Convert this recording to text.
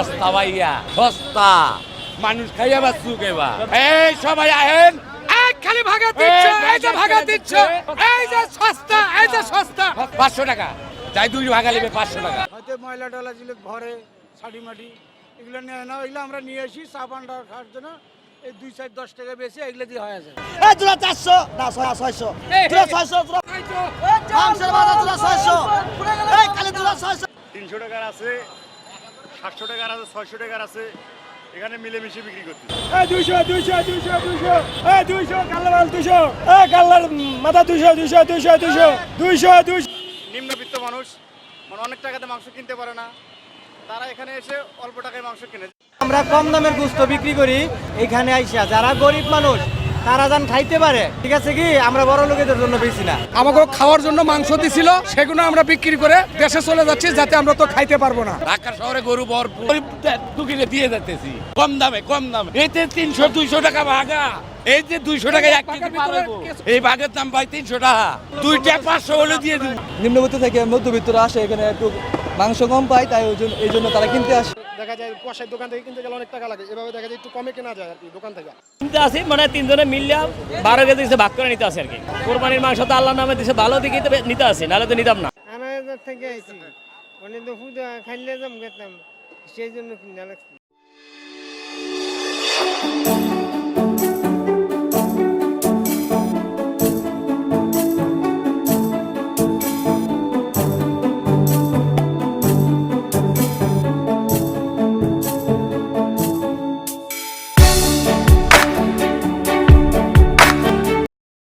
সস্তা ভাইয়া সস্তা মানুষ খাইয়া বাঁচুক এবার। এই সবাই আহেন। খালি ভাগা দিচ্ছ এই যে ভাগা দিচ্ছ। এই যে সস্তা এই যে সস্তা। পাঁচশো টাকা। যাই দুই ভাগা নেবে পাঁচশো টাকা। হয়তো ময়লা টলা ছিল ঘরে শাড়ি মাটি এগুলো নেয় না এগুলো আমরা নিয়ে আসি পান্ডা খাওয়ার জন্য। এই দুই চার দশ টাকা বেশি এগুলো দিয়ে হয়ে যায়। এই দুরা চারশো। না ছয় ছয়শো। দুরা ছয়শো মাংসের বাজার এই ছয়শো। তিনশো টাকার আছে। সাতশো টাকার আছে ছয়শো টাকার আছে। এখানে মিলেমিশে বিক্রি করতে দুইশো দুইশো দুইশো দুইশো এই দুইশো কাল্লা মাল দুইশো এই কাল্লার মাথা দুইশো দুইশো দুইশো দুইশো দুইশো দুইশো। নিম্নবিত্ত মানুষ মানে অনেক টাকাতে মাংস কিনতে পারে না। তারা এখানে এসে অল্প টাকায় মাংস কিনে। আমরা কম দামের গুস্ত বিক্রি করি এখানে আইসা যারা গরিব মানুষ তারা যান খাইতে পারে। ঠিক আছে কি? আমরা বড় লোকেদের জন্য বেশি না। আমাকে খাওয়ার জন্য মাংস দিছিল সেগুলো আমরা বিক্রি করে দেশে চলে যাচ্ছি যাতে আমরা তো খাইতে পারব না। ঢাকা শহরে গরু ভরপুর। দিয়ে যাইতেছি। কম দামে কম দামে। এতে তিনশো দুইশো টাকা ভাগা। এই যে দুইশো টাকা এক কেজি পার এই ভাগের দাম ভাই তিনশো টাকা। দুইটা পাঁচশো হলে দিয়ে দিব। নিম্নবিত্ত থেকে মধ্যবিত্তরা আসে এখানে একটু মাংস কম পায় তাই ওই জন্য এই জন্য তারা কিনতে আসে। দেখা যায় কষাই দোকান থেকে কিনতে গেলে অনেক টাকা লাগে। এভাবে দেখা যায় একটু কমে কেনা যায় আর কি দোকান থেকে। কিনতে আসি মানে তিনজনে মিললে বারো কেজি ভাগ করে নিতে আসি আর কি। কোরবানির মাংস তো আল্লাহ নামে দিছে ভালো দিকে নিতে আসি নাহলে তো নিতাম না। আমি থেকে আইছি। মানে তো খাইলে যাম সেই জন্য কিনা লাগছে।